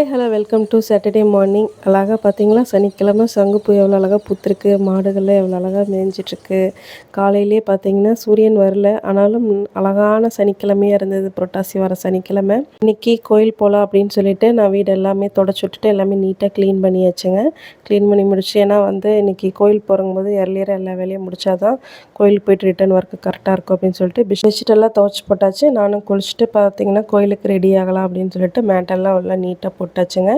Hi hello welcome to Saturday morning அழகாக பார்த்தீங்களா? சனிக்கிழமை சங்குப்பூ எவ்வளோ அழகாக பூத்துருக்கு மாடுகள்லாம் எவ்வளோ அழகாக மேய்ஞ்சிட்ருக்கு. காலையிலே பார்த்தீங்கன்னா சூரியன் வரல. ஆனாலும் அழகான சனிக்கிழமையாக இருந்தது. புரட்டாசி வர சனிக்கிழமை. இன்னைக்கு கோயில் போகலாம் அப்படின்னு சொல்லிட்டு நான் வீடு எல்லாமே தொடச்சி விட்டுட்டு எல்லாமே நீட்டாக க்ளீன் பண்ணியாச்சுங்க. க்ளீன் பண்ணி முடிச்சு ஏன்னா வந்து இன்றைக்கி கோயில் போகிறங்கும்போது எர்லியராக எல்லா வேலையும் முடிச்சாதான் கோயிலுக்கு போயிட்டு ரிட்டர்ன் ஒர்க்கு கரெக்டாக இருக்கும் அப்படின்னு சொல்லிட்டு பெட்ஷீட்டெல்லாம் துவச்சி போட்டாச்சு. நானும் குளிச்சுட்டு பார்த்தீங்கன்னா கோயிலுக்கு ரெடி ஆகலாம் அப்படின்னு சொல்லிட்டு மேட்டெல்லாம் எல்லாம் நீட்டாக போட்டு போட்டாச்சுங்க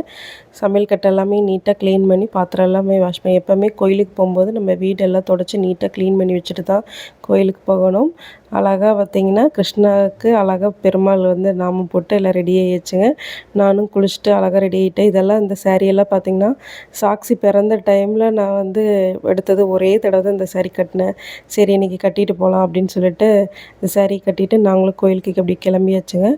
சமையல் கட்டை எல்லாமே நீட்டாக க்ளீன் பண்ணி பாத்திரம் எல்லாமே வாஷ் பண்ணி எப்போவுமே கோயிலுக்கு போகும்போது நம்ம வீடெல்லாம் தொடச்சி நீட்டாக க்ளீன் பண்ணி வச்சுட்டு தான் கோயிலுக்கு போகணும். அழகாக பார்த்தீங்கன்னா கிருஷ்ணாவுக்கு அழகாக பெருமாள் வந்து நாமம் போட்டு எல்லாம் ரெடி ஆகிடுச்சுங்க நானும் குளிச்சுட்டு அழகாக ரெடி ஆகிட்டேன் இதெல்லாம் இந்த சாரியெல்லாம் பார்த்தீங்கன்னா சாக்சி பிறந்த டைமில் நான் வந்து எடுத்தது ஒரே தடவை தான் இந்த சாரி கட்டினேன். சரி இன்றைக்கி கட்டிட்டு போகலாம் அப்படின்னு சொல்லிட்டு இந்த சாரி கட்டிட்டு நாங்களும் கோயிலுக்கு அப்படி கிளம்பியாச்சுங்க.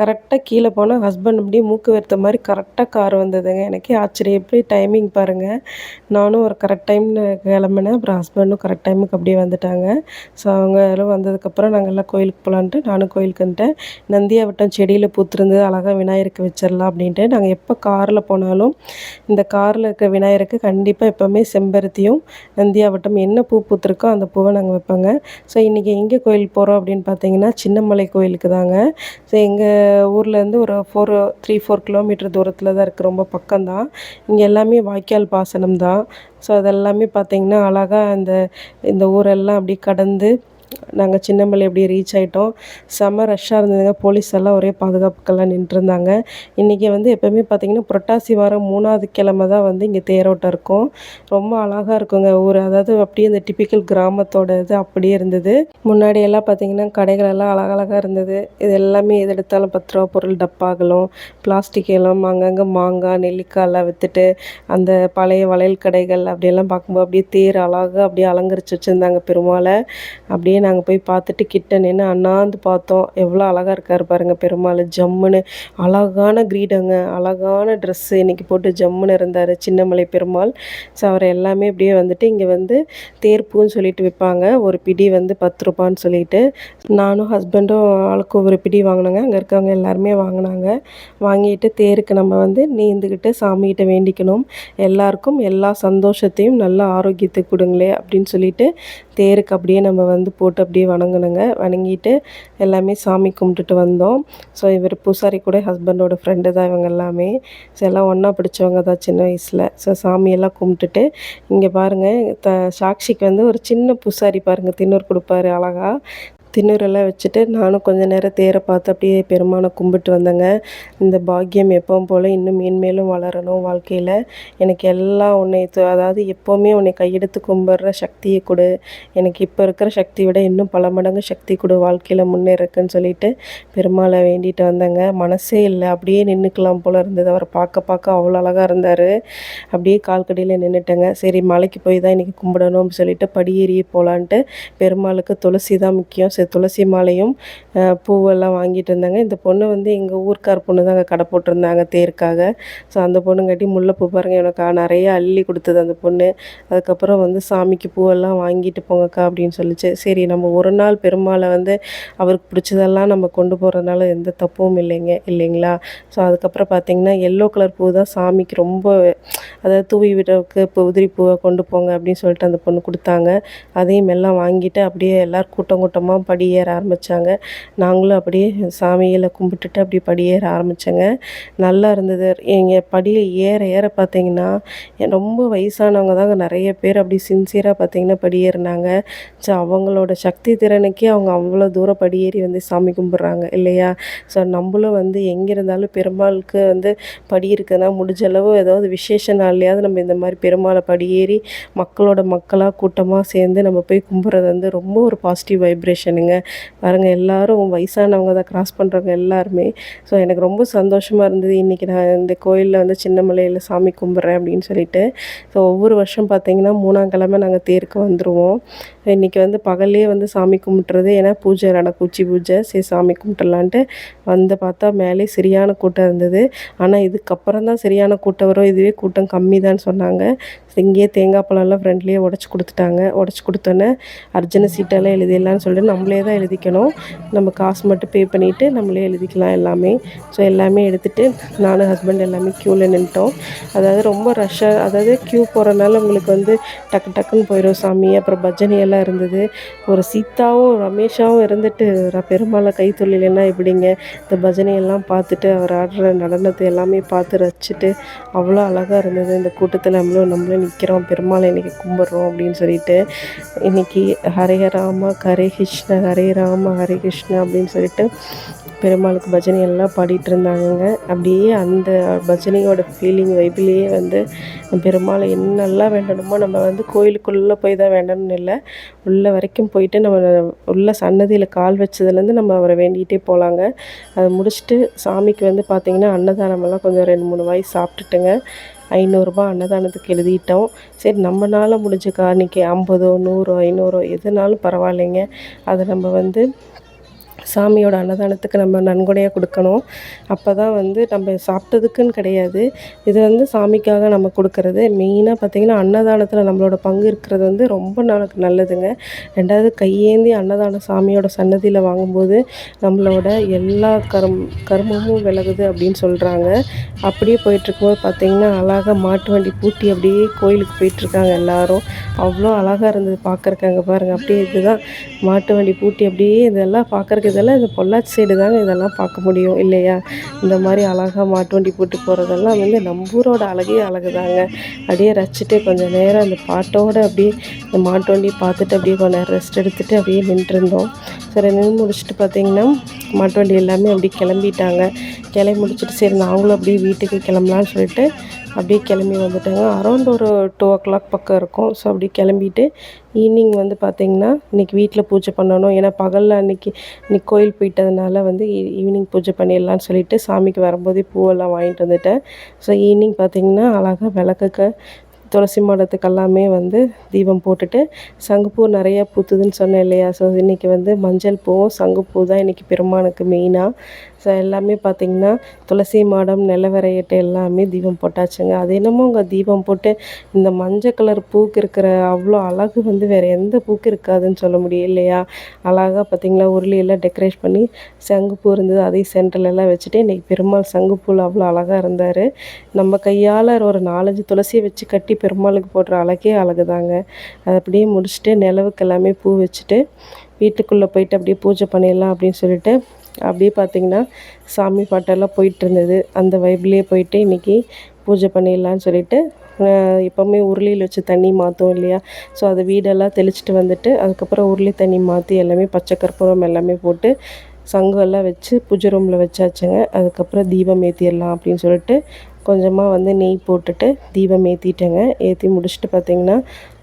கரெக்டாக கீழே போனால் ஹஸ்பண்ட் அப்படியே மூக்கு வெறுத்த மாதிரி கரெக்டாக கார் வந்ததுங்க. எனக்கே ஆச்சரியம். எப்படி டைமிங் பாருங்கள் நானும் ஒரு கரெக்ட் டைம்னு கிளம்புனேன். அப்புறம் ஹஸ்பண்டும் கரெக்ட் டைமுக்கு அப்படியே வந்துட்டாங்க. ஸோ அவங்க எல்லாம் வந்ததுக்கப்புறம் நாங்கள் எல்லாம் கோயிலுக்கு போகலான்ட்டு நானும் கோயிலுக்கு வந்துட்டேன். நந்தியாவட்டம் செடியில் பூத்துருந்து அழகாக விநாயகருக்கு வச்சிடலாம் அப்படின்ட்டு நாங்கள் எப்போ காரில் போனாலும் இந்த காரில் இருக்க விநாயகருக்கு கண்டிப்பாக எப்போவுமே செம்பருத்தியும் நந்தியாவட்டம் என்ன பூ பூத்திருக்கோ அந்த பூவை நாங்கள் வைப்பாங்க. ஸோ இன்றைக்கி எங்கே கோயில் போகிறோம் அப்படின்னு பார்த்தீங்கன்னா சின்னமலை கோயிலுக்கு தாங்க. ஸோ எங்கள் ஊர்லேருந்து ஒரு ஃபோர் த்ரீ ஃபோர் கிலோமீட்டர் தூரத்தில் தான் இருக்குது ரொம்ப பக்கம்தான். இங்கே எல்லாமே வாய்க்கால் பாசனம் தான் ஸோ அதெல்லாமே பார்த்திங்கன்னா அழகாக அந்த இந்த ஊரெல்லாம் அப்படி கடந்து நாங்கள் சின்னமலை அப்படியே ரீச் ஆகிட்டோம் செம்ம ரஷ்ஷாக இருந்ததுங்க. போலீஸ் எல்லாம் ஒரே பாதுகாப்புக்கெல்லாம் நின்றுருந்தாங்க. இன்றைக்கி வந்து எப்போவுமே பார்த்திங்கன்னா புரட்டாசி வாரம் மூணாவது கிழமை தான் வந்து இங்கே தேரோட்டம் இருக்கும். ரொம்ப அழகாக இருக்குங்க. ஊர் அதாவது அப்படியே இந்த டிப்பிக்கல் கிராமத்தோட இது அப்படியே இருந்தது. முன்னாடி எல்லாம் பார்த்திங்கன்னா கடைகள் எல்லாம் அழகழகாக இருந்தது. இது எல்லாமே எது எடுத்தாலும் பத்து ரூபா பொருள் டப்பாகளும் பிளாஸ்டிக் எல்லாம் அங்கங்கே மாங்காய் நெல்லிக்காய் எல்லாம் விற்றுட்டு அந்த பழைய வளையல் கடைகள் அப்படியெல்லாம் பார்க்கும்போது அப்படியே தேர் அழகாக அப்படியே அலங்கரித்து வச்சுருந்தாங்க பெருமாளை. அப்படியே நாங்கள் போய் பார்த்துட்டு கிட்ட நின்று அண்ணாந்து பார்த்தோம். எவ்வளோ அழகாக இருக்கார் பாருங்கள் பெருமாள். ஜம்முன்னு அழகான கிரீடங்க அழகான ட்ரெஸ்ஸு இன்றைக்கி போட்டு ஜம்முன்னு இருந்தார் சின்னமலை பெருமாள். ஸோ அவர் எல்லாமே அப்படியே வந்துட்டு இங்கே வந்து தேர்ப்பூன்னு சொல்லிட்டு விற்பாங்க ஒரு பிடி வந்து பத்து ரூபான்னு சொல்லிட்டு. நானும் ஹஸ்பண்டும் ஆளுக்கு ஒரு பிடி வாங்கினாங்க. அங்கே இருக்கவங்க எல்லாருமே வாங்கினாங்க. வாங்கிட்டு தேருக்கு நம்ம வந்து நீந்துக்கிட்டு சாமிகிட்ட வேண்டிக்கணும். எல்லாருக்கும் எல்லா சந்தோஷத்தையும் நல்ல ஆரோக்கியத்தை கொடுங்களே அப்படின்னு சொல்லிட்டு தேருக்கு அப்படியே நம்ம வந்து போட்டு அப்படியே வணங்கணுங்க வணங்கிட்டு எல்லாமே சாமி கும்பிட்டுட்டு வந்தோம். ஸோ இவர் பூசாரி கூட ஹஸ்பண்டோட ஃப்ரெண்டு தான் இவங்க எல்லாமே. ஸோ எல்லாம் ஒன்றா பிடிச்சவங்க தான் சின்ன வயசில். ஸோ சாமியெல்லாம் கும்பிட்டுட்டு இங்கே பாருங்கள் த சாக்ஷிக்கு வந்து ஒரு சின்ன பூசாரி பாருங்கள் தின்னூர் கொடுப்பாரு அழகாக திண்ணூரெல்லாம் வச்சுட்டு நானும் கொஞ்ச நேரம் தேரை பார்த்து அப்படியே பெருமானை கும்பிட்டு வந்தேங்க. இந்த பாக்கியம் எப்பவும் போல் இன்னும் மேன்மேலும் வளரணும் வாழ்க்கையில். எனக்கு எல்லாம் உன்னை அதாவது எப்போவுமே உன்னை கையெடுத்து கும்பிட்ற சக்தியை கொடு. எனக்கு இப்போ இருக்கிற சக்தியை விட இன்னும் பல மடங்கு சக்தி கொடு. வாழ்க்கையில் முன்னேறக்குன்னு சொல்லிட்டு பெருமாளை வேண்டிட்டு வந்தேங்க. மனசே இல்லை. அப்படியே நின்றுக்கலாம் போல் இருந்தது. அவரை பார்க்க பார்க்க அவ்வளோ அழகாக இருந்தார். அப்படியே கால்கடியில் நின்றுட்டேங்க சரி மலைக்கு போய் தான் இன்றைக்கி கும்பிடணும் அப்படின்னு சொல்லிட்டு படியேறி போகலான்ட்டு பெருமாளுக்கு துளசி தான் முக்கியம். துளசி மாலையும் பூவெல்லாம் வாங்கிட்டு இருந்தாங்க. இந்த பொண்ணு வந்து எங்கள் ஊர்க்கார் பொண்ணு தாங்க கடை போட்டிருந்தாங்க தேருக்காக. ஸோ அந்த பொண்ணுங்காட்டி முல்லைப்பூ பாருங்க எனக்கு நிறைய அள்ளி கொடுத்தது அந்த பொண்ணு. அதுக்கப்புறம் வந்து சாமிக்கு பூவெல்லாம் வாங்கிட்டு போங்கக்கா அப்படின்னு சொல்லிச்சு. சரி நம்ம ஒரு நாள் பெருமாளை வந்து அவருக்கு பிடிச்சதெல்லாம் நம்ம கொண்டு போகிறதுனால எந்த தப்பும் இல்லைங்க இல்லைங்களா? ஸோ அதுக்கப்புறம் பார்த்தீங்கன்னா எல்லோ கலர் பூ தான் சாமிக்கு ரொம்ப அதாவது தூவி விடுறதுக்கு இப்போ உதிரி பூவை கொண்டு போங்க அப்படின்னு சொல்லிட்டு அந்த பொண்ணு கொடுத்தாங்க. அதையும் எல்லாம் வாங்கிட்டு அப்படியே எல்லோரும் கூட்டம் கூட்டமாக படியேற ஆரம்பித்தாங்க நாங்களும் அப்படியே சாமியில் கும்பிட்டுட்டு அப்படியே படியேற ஆரம்பித்தேங்க நல்லா இருந்தது. எங்கள் படியில் ஏற ஏற பார்த்தீங்கன்னா ரொம்ப வயசானவங்க தாங்க. நிறைய பேர் அப்படி சின்சியராக பார்த்தீங்கன்னா படியேறினாங்க ஸோ அவங்களோட சக்தி திறனுக்கே அவங்க அவ்வளோ தூரம் படியேறி வந்து சாமி கும்பிட்றாங்க இல்லையா? ஸோ நம்மளும் வந்து எங்கே இருந்தாலும் பெருமாளுக்கு வந்து படி இருக்குன்னா முடிஞ்ச அளவு ஏதாவது விசேஷ நாள்லையாவது நம்ம இந்த மாதிரி பெருமாளை படியேறி மக்களோட மக்களாக கூட்டமாக சேர்ந்து நம்ம போய் கும்பிட்றது வந்து ரொம்ப ஒரு பாசிட்டிவ் வைப்ரேஷன் பண்ணுங்க. பாருங்கள் எல்லாரும் வயசானவங்க தான் கிராஸ் பண்ணுறவங்க எல்லாருமே. ஸோ எனக்கு ரொம்ப சந்தோஷமாக இருந்தது. இன்றைக்கி நான் இந்த கோயிலில் வந்து சின்னமலையில் சாமி கும்பிட்றேன் அப்படின்னு சொல்லிட்டு. ஸோ ஒவ்வொரு வருஷம் பார்த்திங்கன்னா மூணாம் கிழமை நாங்கள் தேருக்கு வந்துடுவோம் இன்றைக்கி வந்து பகல்லே வந்து சாமி கும்பிட்றது ஏன்னா பூஜை நடக்கும் உச்சி பூஜை. சரி சாமி கும்பிட்டுலான்ட்டு வந்து பார்த்தா மேலே சரியான கூட்டம் இருந்தது. ஆனால் இதுக்கப்புறம் தான் சரியான கூட்டம் வரும். இதுவே கூட்டம் கம்மி தான் சொன்னாங்க. இங்கேயே தேங்காய் பழம்லாம் ஃப்ரெண்ட்லேயே உடச்சி கொடுத்துட்டாங்க. உடச்சி கொடுத்தோன்னே அர்ஜுன சீட்டெல்லாம் எழுதிடலான்னு சொல்லிட்டு நம்மளும் நம்மளே தான் எழுதிக்கணும். நம்ம காசு மட்டும் பே பண்ணிவிட்டு நம்மளே எழுதிக்கலாம் எல்லாமே. ஸோ எல்லாமே எடுத்துகிட்டு நானும் ஹஸ்பண்ட் எல்லாமே க்யூவில் நின்ட்டோம் அதாவது ரொம்ப ரஷ்ஷாக அதாவது க்யூ போகிறனால உங்களுக்கு வந்து டக்கு டக்குன்னு போயிடும் சாமி. அப்புறம் பஜனையெல்லாம் இருந்தது. ஒரு சீதாவும் ரமேஷாவும் இருந்துட்டு பெருமாளை கை எப்படிங்க இந்த பஜனையெல்லாம் பார்த்துட்டு அவர் ஆடுற நடனத்தை எல்லாமே பார்த்து ரசிச்சுட்டு அவ்வளோ அழகாக இருந்தது. இந்த கூட்டத்தில் நம்மளும் நம்மளும் நிற்கிறோம் பெருமாளை இன்றைக்கி கும்பிட்றோம் அப்படின்னு சொல்லிட்டு. இன்றைக்கி ஹரே ராம ஹரே கிருஷ்ண ஹரே ராம ஹரே கிருஷ்ண அப்படின்னு சொல்லிட்டு பெருமாளுக்கு பஜனை எல்லாம் பாடிட்டு இருந்தாங்கங்க அப்படியே அந்த பஜனையோட ஃபீலிங் வைபிலேயே வந்து பெருமாளை என்னெல்லாம் வேண்டணுமோ நம்ம வந்து கோயிலுக்குள்ளே போய் தான் வேண்டணும்னு இல்லை. உள்ள வரைக்கும் போயிட்டு நம்ம உள்ள சன்னதியில் கால் வச்சதுலேருந்து நம்ம அவரை வேண்டிகிட்டே போகலாங்க. அதை முடிச்சுட்டு சாமிக்கு வந்து பார்த்திங்கன்னா அன்னதானமெல்லாம் கொஞ்சம் ரெண்டு மூணு வாய் சாப்பிட்டுட்டுங்க. ஐநூறுரூபா அன்னதானத்துக்கு எழுதிட்டோம். சரி நம்மளால் முடிஞ்ச காணிக்கை ஐம்பதோ நூறோ ஐநூறோ எதுனாலும் பரவாயில்லைங்க. அதை நம்ம வந்து சாமியோட அன்னதானத்துக்கு நம்ம நன்கொடையாக கொடுக்கணும். அப்போ தான் வந்து நம்ம சாப்பிட்டதுக்குன்னு கிடையாது. இது வந்து சாமிக்காக நம்ம கொடுக்கறது. மெயினாக பார்த்திங்கன்னா அன்னதானத்தில் நம்மளோட பங்கு இருக்கிறது வந்து ரொம்ப நாளுக்கு நல்லதுங்க. ரெண்டாவது கையேந்தி அன்னதானம் சாமியோட சன்னதியில் வாங்கும்போது நம்மளோட எல்லா கர்ம கர்மமும் விலகுது அப்படின்னு சொல்கிறாங்க அப்படியே போயிட்டுருக்கும்போது பார்த்திங்கன்னா அழகாக மாட்டு வண்டி பூட்டி அப்படியே கோயிலுக்கு போயிட்டுருக்காங்க எல்லாரும். அவ்வளோ அழகாக இருந்தது பார்க்கறக்கு அங்கே பாருங்கள் அப்படியே இதுதான். மாட்டு வண்டி பூட்டி அப்படியே இதெல்லாம் பார்க்கறக்கு இதெல்லாம் இந்த பொள்ளாச்சி சைடு தாங்க இதெல்லாம் பார்க்க முடியும் இல்லையா? இந்த மாதிரி அழகாக மாட்டு வண்டி போகிறதெல்லாம் வந்து நம்ம ஊரோட அழகே அழகு தாங்க அப்படியே ரசிச்சுட்டு கொஞ்சம் நேரம் அந்த பாட்டோட அப்படியே இந்த மாட்டு வண்டி பார்த்துட்டு அப்படியே கொஞ்ச நேரம் ரெஸ்ட் எடுத்துகிட்டு அப்படியே நின்றுருந்தோம். சரி நின்று முடிச்சுட்டு பார்த்தீங்கன்னா மாட்டு வண்டி எல்லாமே அப்படியே கிளம்பிட்டாங்க. கிளம்பி முடிச்சுட்டு சரி நாங்களும் அப்படியே வீட்டுக்கு கிளம்பலான்னு சொல்லிட்டு அப்படியே கிளம்பி வந்துட்டாங்க. அரௌண்ட் ஒரு டூ ஓ கிளாக் பக்கம் இருக்கும். ஸோ அப்படியே கிளம்பிட்டு ஈவினிங் வந்து பார்த்திங்கன்னா இன்றைக்கி வீட்டில் பூஜை பண்ணணும். ஏன்னா பகலில் அன்றைக்கி இன்னைக்கு கோயில் போயிட்டதுனால வந்து e-, ஈவினிங் பூஜை பண்ணிடலான்னு சொல்லிட்டு சாமிக்கு வரும்போதே பூவெல்லாம் வாங்கிட்டு வந்துட்டேன். ஸோ ஈவினிங் பார்த்திங்கன்னா அழகாக விளக்குக்கு துளசி மாடத்துக்கு எல்லாமே வந்து தீபம் போட்டுட்டு சங்குப்பூ நிறையா பூத்துதுன்னு சொன்னேன் இல்லையா? ஸோ இன்றைக்கி வந்து மஞ்சள் பூவும் சங்குப்பூ தான் இன்றைக்கி பெருமானுக்கு மெயினாக ஸோ எல்லாமே பார்த்திங்கன்னா துளசி மாடம் நிலவரையிட்ட எல்லாமே தீபம் போட்டாச்சுங்க. அது என்னமோ அங்கே தீபம் போட்டு இந்த மஞ்சள் கலர் பூக்கு இருக்கிற அவ்வளோ அழகு வந்து வேறு எந்த பூக்கு இருக்காதுன்னு சொல்ல முடியும் இல்லையா? அழகாக பார்த்திங்களா உருளியெல்லாம் டெக்கரேட் பண்ணி சங்குப்பூ இருந்தது அதையும் சென்டர்லலாம் வச்சுட்டு இன்றைக்கி பெருமாள் சங்குப்பூவில் அவ்வளோ அழகாக இருந்தார். நம்ம கையால் ஒரு நாலஞ்சு துளசியை வச்சு கட்டி பெருமாளுக்கு போடுற அழகே அழகு தாங்க அதை அப்படியே முடிச்சுட்டு நிலவுக்கு எல்லாமே பூ வச்சுட்டு வீட்டுக்குள்ளே போயிட்டு அப்படியே பூஜை பண்ணிடலாம் அப்படின்னு சொல்லிட்டு அப்படியே பார்த்திங்கன்னா சாமி பாட்டெல்லாம் போயிட்டு இருந்தது அந்த வைப்லேயே போயிட்டு இன்றைக்கி பூஜை பண்ணிடலான்னு சொல்லிட்டு எப்போவுமே உருளியில் வச்சு தண்ணி மாற்றும் இல்லையா? ஸோ அதை வீடெல்லாம் தெளிச்சிட்டு வந்துட்டு அதுக்கப்புறம் உருளி தண்ணி மாற்றி எல்லாமே பச்சை கற்பூரம் எல்லாமே போட்டு சங்கம் எல்லாம் வச்சு பூஜை ரூமில் வச்சாச்சுங்க. அதுக்கப்புறம் தீபம் ஏற்றிடலாம் அப்படின்னு சொல்லிட்டு கொஞ்சமாக வந்து நெய் போட்டுட்டு தீபம் ஏற்றிட்டேங்க ஏற்றி முடிச்சுட்டு பார்த்திங்கன்னா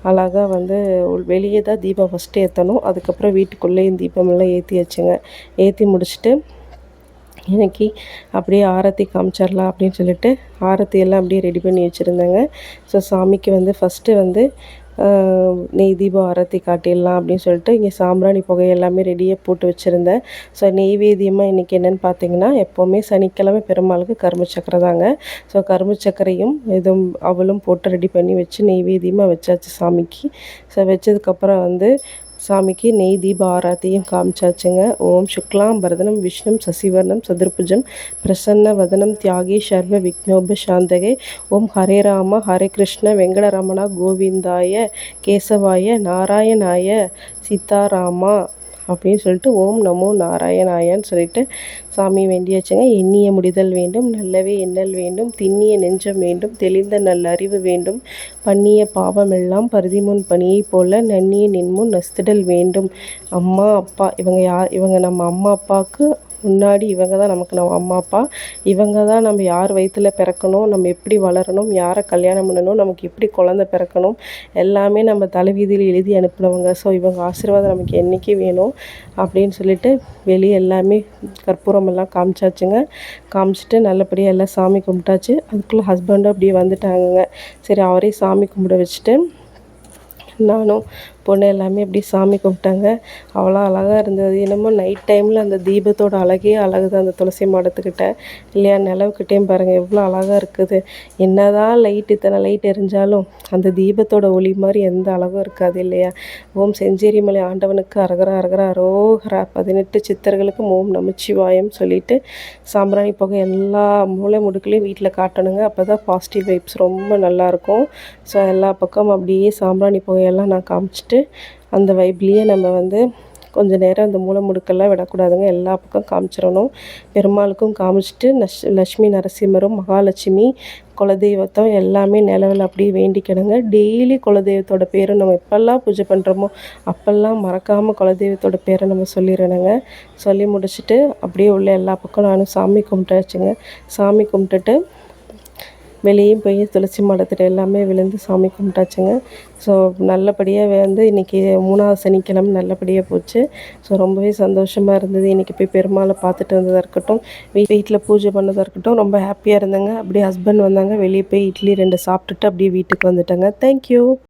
அழகாக வந்து வெளியே தான் தீபம் ஃபஸ்ட்டு ஏற்றணும் அதுக்கப்புறம் வீட்டுக்குள்ளேயும் தீபமெல்லாம் ஏற்றி வச்சுங்க ஏற்றி முடிச்சுட்டு இன்னைக்கு அப்படியே ஆரத்தி காமிச்சிடலாம் அப்படின்னு சொல்லிட்டு ஆரத்தி எல்லாம் அப்படியே ரெடி பண்ணி வச்சுருந்தேங்க. ஸோ சாமிக்கு வந்து ஃபஸ்ட்டு வந்து நெய் தீபம் ஆரத்தி காட்டிடலாம் அப்படின்னு சொல்லிட்டு இங்கே சாம்பிராணி புகை எல்லாமே ரெடியாக போட்டு வச்சுருந்தேன். ஸோ நெய்வேதியமாக இன்றைக்கி என்னென்னு பார்த்தீங்கன்னா எப்போவுமே சனிக்கிழமை பெருமாளுக்கு கரும்பு சக்கரை தாங்க. ஸோ கரும்பு சக்கரையும் இதுவும் அவளும் போட்டு ரெடி பண்ணி வச்சு நெய்வேதியமாக வச்சாச்சு சாமிக்கு. ஸோ வச்சதுக்கப்புறம் வந்து சாமிக்கு நெய் தீப ஆராத்தியும் காமிச்சாச்சுங்க. ஓம் சுக்லாம் பரதனம் விஷ்ணும் சசிவர்ணம் சதுர்புஜம் பிரசன்ன வதனம் தியாகி சர்வ விக்னோப சாந்தகை. ஓம் ஹரே ராம ஹரே கிருஷ்ண வெங்கடரமணா கோவிந்தாய கேசவாய நாராயணாய சீதாராமா. அப்படின்னு சொல்லிட்டு ஓம் நமோ நாராயணாயான்னு சொல்லிட்டு சாமி வேண்டியாச்சுங்க எண்ணிய முடிதல் வேண்டும் நல்லவே எண்ணல் வேண்டும் திண்ணிய நெஞ்சம் வேண்டும் தெளிந்த நல்ல அறிவு வேண்டும் பண்ணிய பாவமெல்லாம் பருதிமுன் பணியைப் போல நன்னிய நின்முன் நஸ்திடல் வேண்டும். அம்மா அப்பா இவங்க யார் இவங்க நம்ம அம்மா அப்பாவுக்கு முன்னாடி இவங்க தான் நமக்கு நம்ம அம்மா அப்பா. இவங்க தான் நம்ம யார் வயிற்றில் பிறக்கணும் நம்ம எப்படி வளரணும் யாரை கல்யாணம் பண்ணணும் நமக்கு எப்படி குழந்த பிறக்கணும் எல்லாமே நம்ம தலைவீதியில் எழுதி அனுப்புனவங்க. ஸோ இவங்க ஆசீர்வாதம் நமக்கு என்றைக்கு வேணும் அப்படின்னு சொல்லிட்டு வெளியே எல்லாமே கற்பூரம் எல்லாம் காமிச்சாச்சுங்க. காமிச்சிட்டு நல்லபடியாக எல்லாம் சாமி கும்பிட்டாச்சு. அதுக்குள்ளே ஹஸ்பண்டும் அப்படியே வந்துட்டாங்கங்க. சரி அவரே சாமி கும்பிட வச்சுட்டு நானும் பொண்ணு எல்லாமே அப்படி சாமி கும்பிட்டாங்க. அவ்வளோ அழகாக இருந்தது. என்னமோ நைட் டைமில் அந்த தீபத்தோட அழகே அழகு தான் அந்த துளசி மாடத்துக்கிட்ட. இல்லையா நிலவுக்கிட்டேயும் பாருங்கள் எவ்வளோ அழகாக இருக்குது. என்ன தான் லைட் இத்தனை லைட் எரிஞ்சாலும் அந்த தீபத்தோட ஒளி மாதிரி எந்த அழகும் இருக்காது இல்லையா? ஓம் செஞ்சேரி மலை ஆண்டவனுக்கு அரகரா அரகரா அரோகரா பதினெட்டு சித்தர்களுக்கும் ஓம் நமச்சிவாயம் சொல்லிட்டு சாம்பிராணி புகை எல்லா மூளை முடுக்குலையும் வீட்டில் காட்டணுங்க. அப்போ தான் பாசிட்டிவ் வைப்ஸ் ரொம்ப நல்லாயிருக்கும் ஸோ எல்லா பக்கம் அப்படியே சாம்பிராணி புகையெல்லாம் நான் காமிச்சிட்டு அந்த வைப்லேயே நம்ம வந்து கொஞ்ச நேரம் அந்த மூலை முடுக்கெல்லாம் விடக்கூடாதுங்க. எல்லா பக்கம் காமிச்சிடணும். பெருமாளுக்கும் காமிச்சிட்டு நஷ் லக்ஷ்மி நரசிம்மரும் மகாலட்சுமி குலதெய்வத்தம் எல்லாமே நிலவில் அப்படியே வேண்டிக்கிடுங்க டெய்லி குலதெய்வத்தோட பேரை நம்ம எப்பெல்லாம் பூஜை பண்ணுறோமோ அப்போல்லாம் மறக்காமல் குலதெய்வத்தோட பேரை நம்ம சொல்லிடணுங்க. சொல்லி முடிச்சுட்டு அப்படியே உள்ள எல்லா பக்கம் நானும் சாமி கும்பிட்டாச்சுங்க. சாமி கும்பிட்டுட்டு வெளியும் போய் துளசி மாடத்தில் எல்லாமே விழுந்து சாமி கும்பிட்டாச்சுங்க. ஸோ நல்லபடியாக வந்து இன்றைக்கி மூணாவது சனிக்கிழமை நல்லபடியாக போச்சு. ஸோ ரொம்பவே சந்தோஷமாக இருந்தது. இன்றைக்கி போய் பெருமாளை பார்த்துட்டு வந்ததாக இருக்கட்டும் வீட்டில் பூஜை பண்ணதாக இருக்கட்டும் ரொம்ப ஹாப்பியாக இருந்தேங்க. அப்படியே ஹஸ்பண்ட் வந்தாங்க. வெளியே போய் இட்லி ரெண்டு சாப்பிட்டுட்டு அப்படியே வீட்டுக்கு வந்துட்டேங்க. தேங்க்யூ